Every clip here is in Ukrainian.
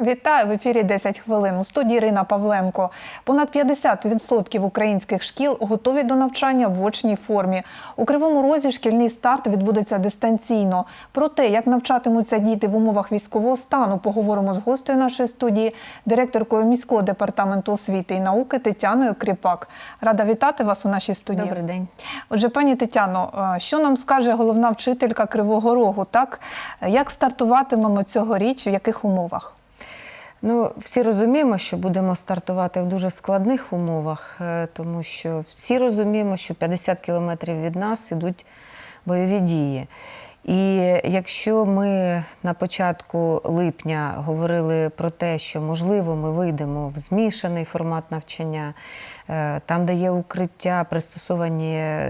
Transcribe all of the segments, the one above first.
Вітаю в ефірі 10 хвилин. У студії Ірина Павленко. Понад 50% українських шкіл готові до навчання в очній формі. У Кривому Розі шкільний старт відбудеться дистанційно. Про те, як навчатимуться діти в умовах військового стану, поговоримо з гостею нашої студії, директоркою міського департаменту освіти і науки Тетяною Кріпак. Рада вітати вас у нашій студії. Добрий день. Отже, пані Тетяно, е, що нам скаже головна вчителька Кривого Рогу? Так як стартуватимемо цьогоріч, в яких умовах? Ну, всі розуміємо, що будемо стартувати в дуже складних умовах, е, тому що всі розуміємо, що 50 кілометрів від нас ідуть бойові дії. І якщо ми на початку липня говорили про те, що можливо ми вийдемо в змішаний формат навчання, там, де є укриття, пристосовані,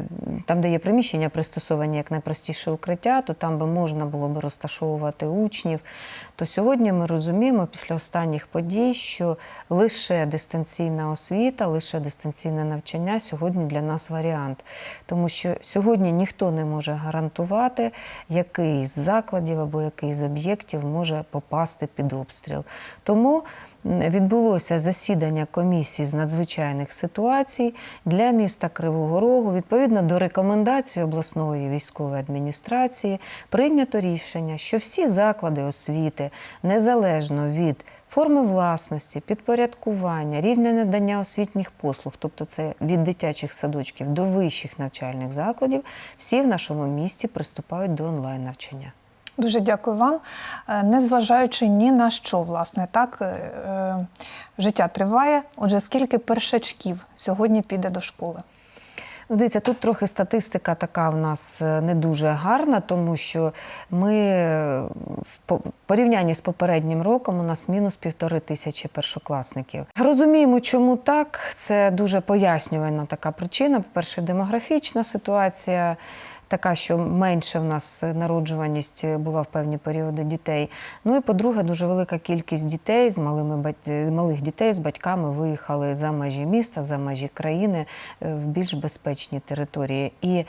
там, де є приміщення, пристосовані як найпростіше укриття, то там би можна було б розташовувати учнів. То сьогодні ми розуміємо після останніх подій, що лише дистанційна освіта, лише дистанційне навчання сьогодні для нас варіант. Тому що сьогодні ніхто не може гарантувати, який з закладів або який з об'єктів може попасти під обстріл. Тому відбулося засідання комісії з надзвичайних ситуацій для міста Кривого Рогу. Відповідно до рекомендацій обласної військової адміністрації прийнято рішення, що всі заклади освіти, незалежно від форми власності, підпорядкування, рівня надання освітніх послуг, тобто це від дитячих садочків до вищих навчальних закладів, всі в нашому місті приступають до онлайн навчання. Дуже дякую вам. Е, Незважаючи ні на що, власне, так е, е, життя триває. Отже, скільки першачків сьогодні піде до школи? Ну, дивіться, тут трохи статистика така в нас не дуже гарна, тому що ми в порівнянні з попереднім роком у нас мінус півтори тисячі першокласників. Розуміємо, чому так. Це дуже пояснювальна така причина. По-перше, демографічна ситуація. Така, що менше в нас народжуваність була в певні періоди дітей. Ну і по-друге, дуже велика кількість дітей з малими бать- малих дітей з батьками виїхали за межі міста, за межі країни е, в більш безпечні території. І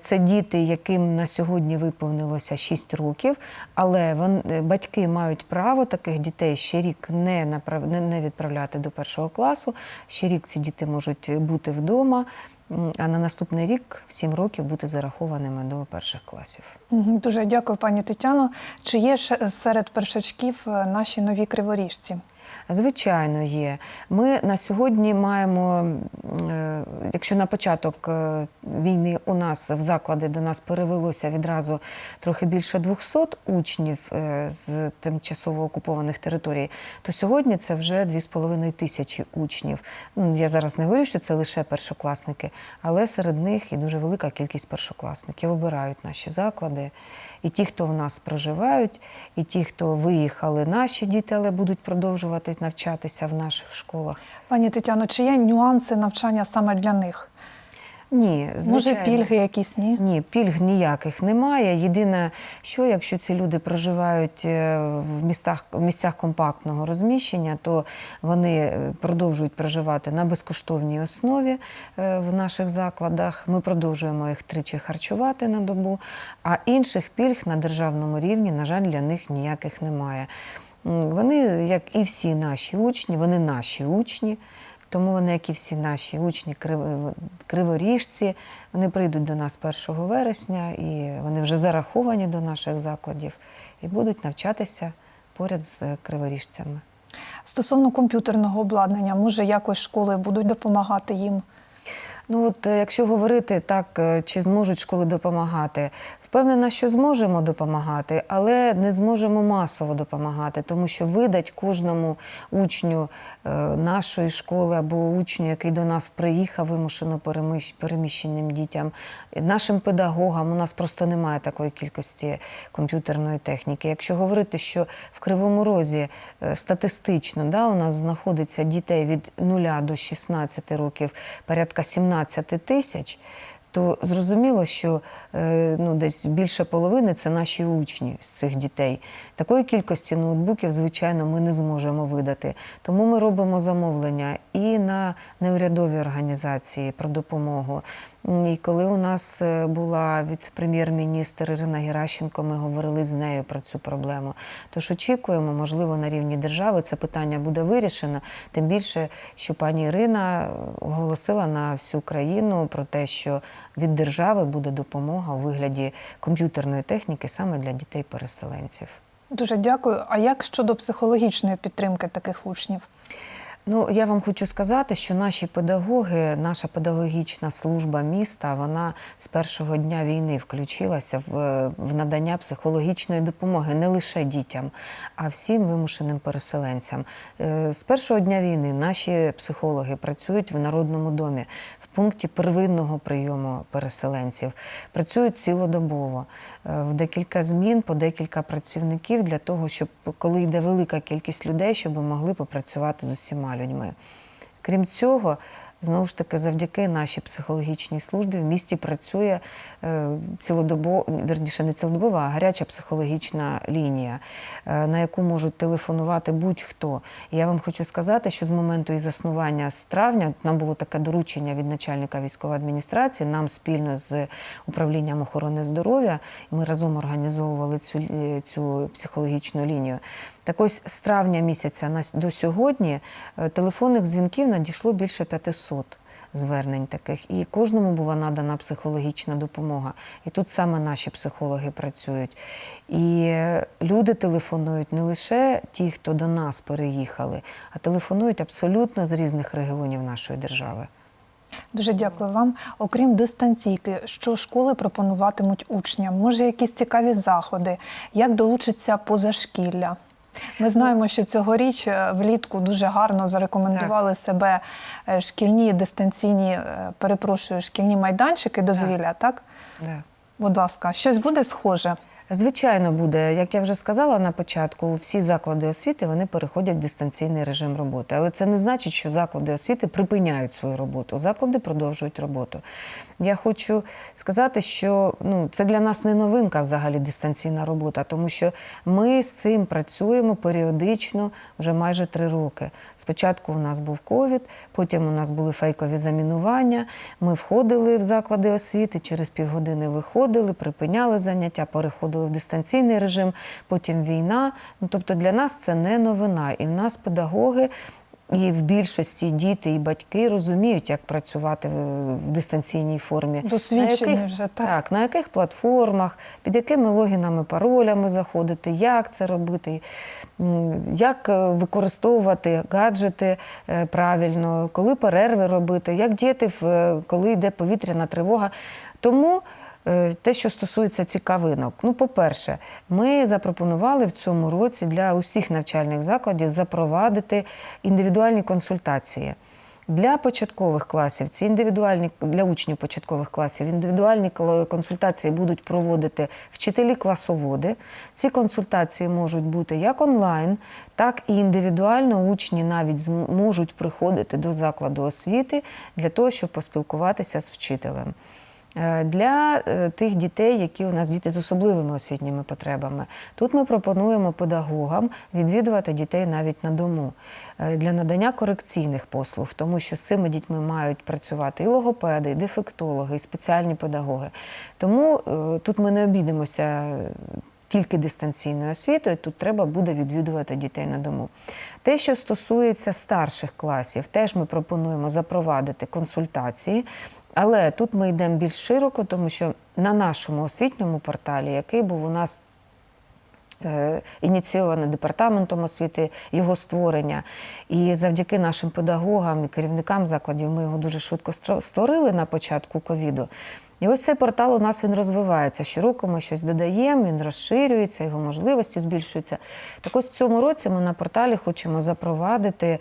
це діти, яким на сьогодні виповнилося 6 років, але вон, е, батьки мають право таких дітей ще рік не, направ... не відправляти до першого класу. Ще рік ці діти можуть бути вдома. А на наступний рік в 7 років бути зарахованими до перших класів. Дуже дякую, пані Тетяно. Чи є ще серед першачків е, наші нові криворіжці? Звичайно, є. Ми на сьогодні маємо, е, якщо на початок е, війни у нас в заклади до нас перевелося відразу трохи більше 200 учнів е, з тимчасово окупованих територій, то сьогодні це вже 2,5 тисячі учнів. Ну, Я зараз не говорю, що це лише першокласники, але серед них і дуже велика кількість першокласників обирають наші заклади. І ті, хто в нас проживають, і ті, хто виїхали, наші діти, але будуть продовжувати навчатися в наших школах. Пані Тетяно, чи є нюанси навчання саме для них? Ні, Може, пільги якісь ні? Ні, пільг ніяких немає. Єдине, що якщо ці люди проживають е, в містах в місцях компактного розміщення, то вони е, продовжують проживати на безкоштовній основі е, в наших закладах. Ми продовжуємо їх тричі харчувати на добу, а інших пільг на державному рівні, на жаль, для них ніяких немає. Вони, як і всі наші учні, вони наші учні. Тому вони, як і всі наші учні, крив- криворіжці, вони прийдуть до нас 1 вересня і вони вже зараховані до наших закладів і будуть навчатися поряд з криворіжцями. Стосовно комп'ютерного обладнання, може, якось школи будуть допомагати їм? Ну от е, якщо говорити так, е, чи зможуть школи допомагати, впевнена, що зможемо допомагати, але не зможемо масово допомагати, тому що видать кожному учню е, нашої школи або учню, який до нас приїхав, вимушено переміщеним дітям, нашим педагогам у нас просто немає такої кількості комп'ютерної техніки. Якщо говорити, що в Кривому Розі е, статистично да, у нас знаходиться дітей від 0 до 16 років порядка 17 тисяч, то зрозуміло, що е, ну, десь більше половини це наші учні з цих дітей. Такої кількості ноутбуків, звичайно, ми не зможемо видати. Тому ми робимо замовлення і на неурядові організації про допомогу. І коли у нас е, була віце-прем'єр-міністр Ірина Геращенко, ми говорили з нею про цю проблему. Тож очікуємо, можливо, на рівні держави це питання буде вирішено. Тим більше, що пані Ірина оголосила на всю країну про те, що від держави буде допомога у вигляді комп'ютерної техніки саме для дітей-переселенців. Дуже дякую. А як щодо психологічної підтримки таких учнів? Ну, я вам хочу сказати, що наші педагоги, наша педагогічна служба міста, вона з першого дня війни включилася в, в надання психологічної допомоги не лише дітям, а всім вимушеним переселенцям. Е, З першого дня війни наші психологи працюють в народному домі. Пункті первинного прийому переселенців працюють цілодобово Е, в декілька змін по декілька працівників для того, щоб коли йде велика кількість людей, щоб могли попрацювати з усіма людьми. Крім цього, знову ж таки, завдяки нашій психологічній службі в місті працює е, цілодобово, верніше не цілодобова, а гаряча психологічна лінія, е, на яку можуть телефонувати будь-хто. І я вам хочу сказати, що з моменту її заснування з травня нам було таке доручення від начальника військової адміністрації, нам спільно з управлінням охорони здоров'я, ми разом організовували цю, цю психологічну лінію. Так ось з травня місяця до сьогодні е, телефонних дзвінків надійшло більше 500 звернень таких, і кожному була надана психологічна допомога. І тут саме наші психологи працюють. І е, люди телефонують не лише ті, хто до нас переїхали, а телефонують абсолютно з різних регіонів нашої держави. Дуже дякую вам. Окрім дистанційки, що школи пропонуватимуть учням? Може, якісь цікаві заходи? Як долучиться позашкілля? Ми знаємо, що цьогоріч е, влітку дуже гарно зарекомендували себе е, шкільні дистанційні, е, перепрошую, шкільні майданчики дозвілля, так? так? Будь ласка, щось буде схоже? Звичайно, буде. Як я вже сказала на початку, всі заклади освіти вони переходять в дистанційний режим роботи. Але це не значить, що заклади освіти припиняють свою роботу. Заклади продовжують роботу. Я хочу сказати, що ну, це для нас не новинка взагалі дистанційна робота, тому що ми з цим працюємо періодично вже майже три роки. Спочатку у нас був ковід, потім у нас були фейкові замінування. Ми входили в заклади освіти, через півгодини виходили, припиняли заняття, переходили в дистанційний режим, потім війна. Ну, тобто для нас це не новина. І в нас педагоги. І в більшості діти і батьки розуміють, як працювати в дистанційній формі. Досвідчені на яких, вже, так. так, на яких платформах, під якими логінами, паролями заходити, як це робити, як е, використовувати гаджети е, правильно, коли перерви робити, як діяти, е, коли йде повітряна тривога. Тому те, що стосується цікавинок, ну, по-перше, ми запропонували в цьому році для усіх навчальних закладів запровадити індивідуальні консультації. Для початкових класів ці індивідуальні для учнів початкових класів індивідуальні консультації будуть проводити вчителі-класоводи. Ці консультації можуть бути як онлайн, так і індивідуально. Учні навіть зм- можуть приходити до закладу освіти для того, щоб поспілкуватися з вчителем. Е, Для е, тих дітей, які у нас діти з особливими освітніми потребами, тут ми пропонуємо педагогам відвідувати дітей навіть на дому е, для надання корекційних послуг, тому що з цими дітьми мають працювати і логопеди, і дефектологи, і спеціальні педагоги. Тому тут ми не обійдемося тільки дистанційною освітою, тут треба буде відвідувати дітей на дому. Те, що стосується старших класів, теж ми пропонуємо запровадити консультації. Але тут ми йдемо більш широко, тому що на нашому освітньому порталі, який був у нас е, ініційований департаментом освіти, його створення, і завдяки нашим педагогам і керівникам закладів ми його дуже швидко створили на початку ковіду. І ось цей портал у нас він розвивається. Щороку ми щось додаємо, він розширюється, його можливості збільшуються. Так ось в цьому році ми на порталі хочемо запровадити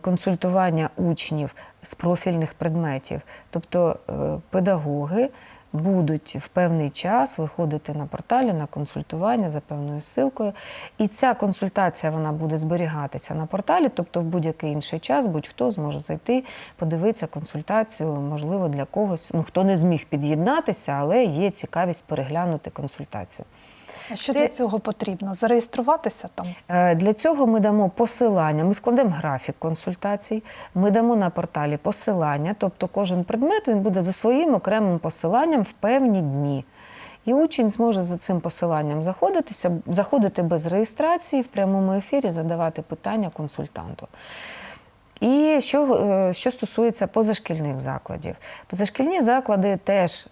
консультування учнів з профільних предметів. Тобто е, педагоги будуть в певний час виходити на порталі на консультування за певною ссылкою. І ця консультація вона буде зберігатися на порталі, тобто в будь-який інший час будь-хто зможе зайти, подивитися консультацію, можливо, для когось, ну хто не зміг під'єднатися, але є цікавість переглянути консультацію. А що для цього потрібно? Зареєструватися там? Е, Для цього ми дамо посилання, ми складемо графік консультацій, ми дамо на порталі посилання, тобто кожен предмет він буде за своїм окремим посиланням в певні дні. І учень зможе за цим посиланням заходитися, заходити без реєстрації в прямому ефірі, задавати питання консультанту. І що, е, що стосується позашкільних закладів, позашкільні заклади теж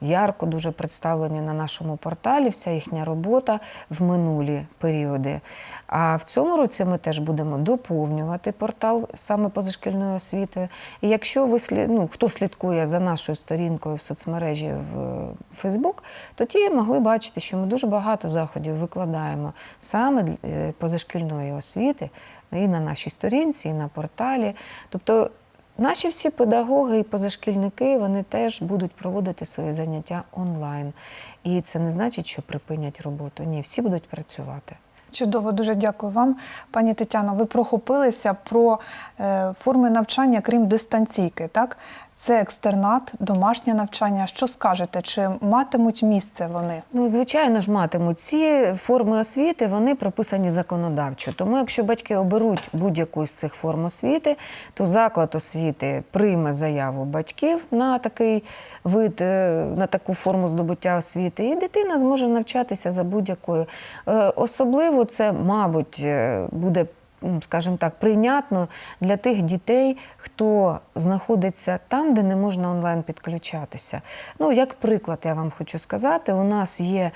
ярко дуже представлені на нашому порталі, вся їхня робота в минулі періоди. А в цьому році ми теж будемо доповнювати портал саме позашкільною освітою. І якщо ви ну, хто слідкує за нашою сторінкою в соцмережі в Фейсбук, то ті могли бачити, що ми дуже багато заходів викладаємо саме е, позашкільної освіти і на нашій сторінці, і на порталі. Тобто наші всі педагоги і позашкільники вони теж будуть проводити свої заняття онлайн. І це не значить, що припинять роботу. Ні, всі будуть працювати. Чудово, дуже дякую вам, пані Тетяно. Ви прохопилися про е, форми навчання, крім дистанційки. Так, це екстернат, домашнє навчання. Що скажете? Чи матимуть місце вони? Ну, звичайно ж, матимуть ці форми освіти, вони прописані законодавчо. Тому, якщо батьки оберуть будь-яку з цих форм освіти, то заклад освіти прийме заяву батьків на такий вид, е, на таку форму здобуття освіти, і дитина зможе навчатися за будь-якою. Е, Особливо це, мабуть, е, буде. М, Скажімо так, прийнятно для тих дітей, хто знаходиться там, де не можна онлайн підключатися. Ну, як приклад, я вам хочу сказати, у нас є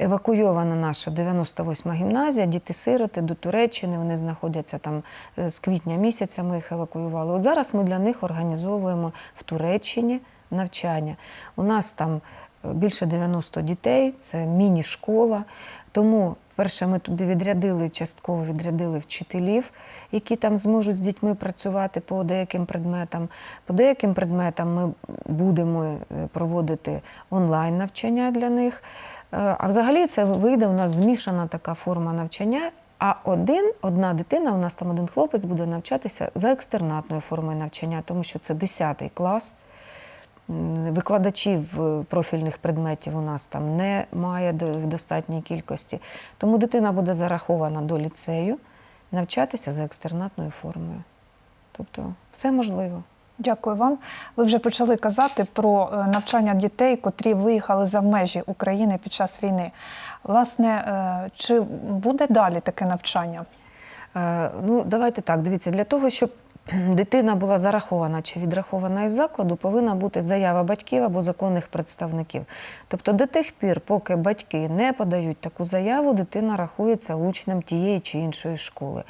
евакуйована наша 98-ма гімназія, діти-сироти до Туреччини. Вони знаходяться там е, з квітня місяця. Ми їх евакуювали. От зараз ми для них організовуємо в Туреччині навчання. У нас там е, більше 90 дітей, це міні-школа. Тому, перше, ми туди відрядили, частково відрядили вчителів, які там зможуть з дітьми працювати по деяким предметам. По деяким предметам ми будемо е, проводити онлайн навчання для них. Е, А взагалі це вийде у нас змішана така форма навчання. А один, одна дитина, у нас там один хлопець буде навчатися за екстернатною формою навчання, тому що це 10 клас. Викладачів е, профільних предметів у нас там немає в достатній кількості. Тому дитина буде зарахована до ліцею навчатися за екстернатною формою. Тобто все можливо. Дякую вам. Ви вже почали казати про е, навчання дітей, котрі виїхали за межі України під час війни. Власне, е, чи буде далі таке навчання? Ну, давайте так, дивіться, для того, щоб дитина була зарахована чи відрахована із закладу, повинна бути заява батьків або законних представників. Тобто до тих пір, поки батьки не подають таку заяву, дитина рахується учнем тієї чи іншої школи.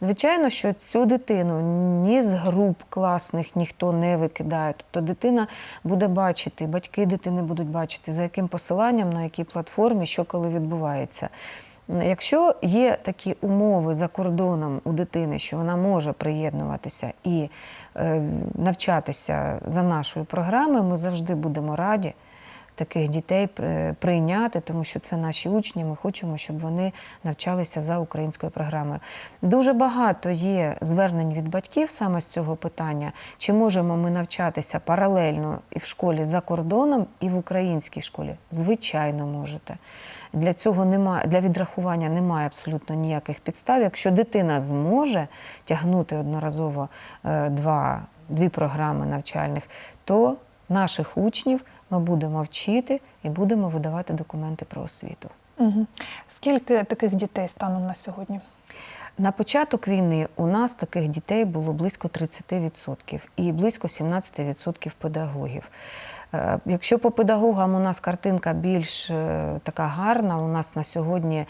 Звичайно, що цю дитину ні з груп класних ніхто не викидає. Тобто дитина буде бачити, батьки дитини будуть бачити, за яким посиланням, на якій платформі, що коли відбувається. Якщо є такі умови за кордоном у дитини, що вона може приєднуватися і е, навчатися за нашою програмою, ми завжди будемо раді таких дітей прийняти, тому що це наші учні. Ми хочемо, щоб вони навчалися за українською програмою. Дуже багато є звернень від батьків саме з цього питання, чи можемо ми навчатися паралельно і в школі за кордоном, і в українській школі. Звичайно, можете. Для цього немає для відрахування немає абсолютно ніяких підстав. Якщо дитина зможе тягнути одноразово е, два, дві програми навчальних, то наших учнів ми будемо вчити і будемо видавати документи про освіту. Угу. Скільки таких дітей станом на сьогодні? На початок війни у нас таких дітей було близько 30% і близько 17% педагогів. Е, Якщо по педагогам у нас картинка більш е, така гарна, у нас на сьогодні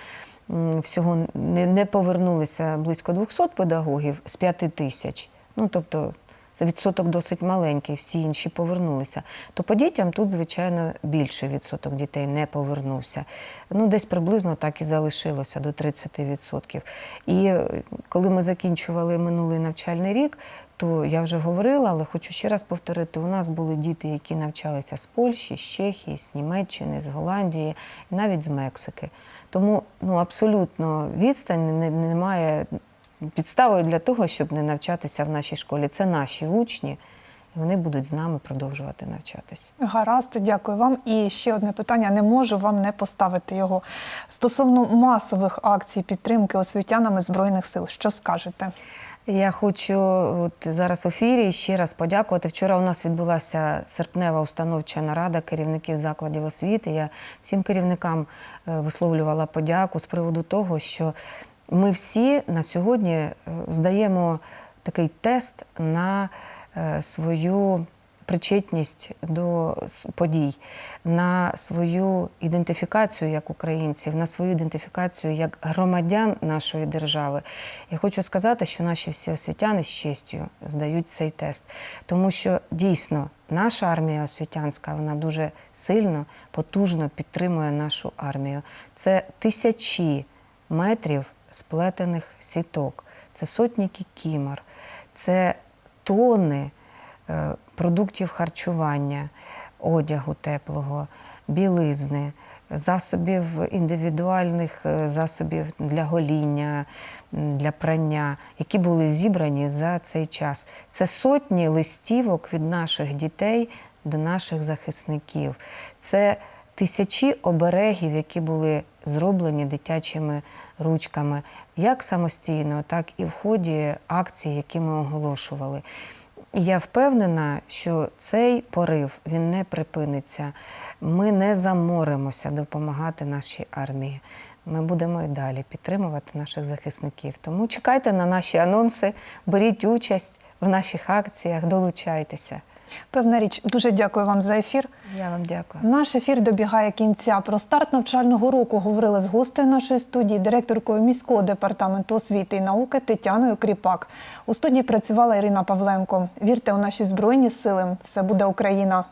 всього не, повернулися близько 200 педагогів з 5 тисяч. Ну, тобто відсоток досить маленький, всі інші повернулися. То по дітям тут, звичайно, більший відсоток дітей не повернувся. Ну, десь приблизно так і залишилося до 30%. І е, коли ми закінчували минулий навчальний рік, то я вже говорила, але хочу ще раз повторити: у нас були діти, які навчалися з Польщі, з Чехії, з Німеччини, з Голландії і навіть з Мексики. Тому ну, абсолютно відстань не- немає підставою для того, щоб не навчатися в нашій школі. Це наші учні, і вони будуть з нами продовжувати навчатися. Гаразд, дякую вам. І ще одне питання: не можу вам не поставити його стосовно масових акцій підтримки освітянами збройних сил. Що скажете? Я хочу от зараз в ефірі ще раз подякувати. Вчора у нас відбулася серпнева установча нарада керівників закладів освіти. Я всім керівникам е, висловлювала подяку з приводу того, що ми всі на сьогодні е, здаємо такий тест на е, свою причетність до подій, на свою ідентифікацію як українців, на свою ідентифікацію як громадян нашої держави. Я хочу сказати, що наші всі освітяни з честю здають цей тест, тому що дійсно наша армія освітянська вона дуже сильно, потужно підтримує нашу армію. Це тисячі метрів сплетених сіток, це сотні кікімор, це тони е, продуктів харчування, одягу теплого, білизни, засобів індивідуальних е, засобів для гоління, для прання, які були зібрані за цей час. Це сотні листівок від наших дітей до наших захисників. Це тисячі оберегів, які були зроблені дитячими ручками, як самостійно, так і в ході акцій, які ми оголошували. Я впевнена, що цей порив він не припиниться. Ми не заморимося допомагати нашій армії. Ми будемо і далі підтримувати наших захисників. Тому чекайте на наші анонси, беріть участь в наших акціях, долучайтеся. Певна річ, дуже дякую вам за ефір. Я вам дякую. Наш ефір добігає кінця. Про старт навчального року говорили з гостею нашої студії, директоркою міського департаменту освіти і науки Тетяною Кріпак. У студії працювала Ірина Павленко. Вірте у наші збройні сили. Все буде Україна.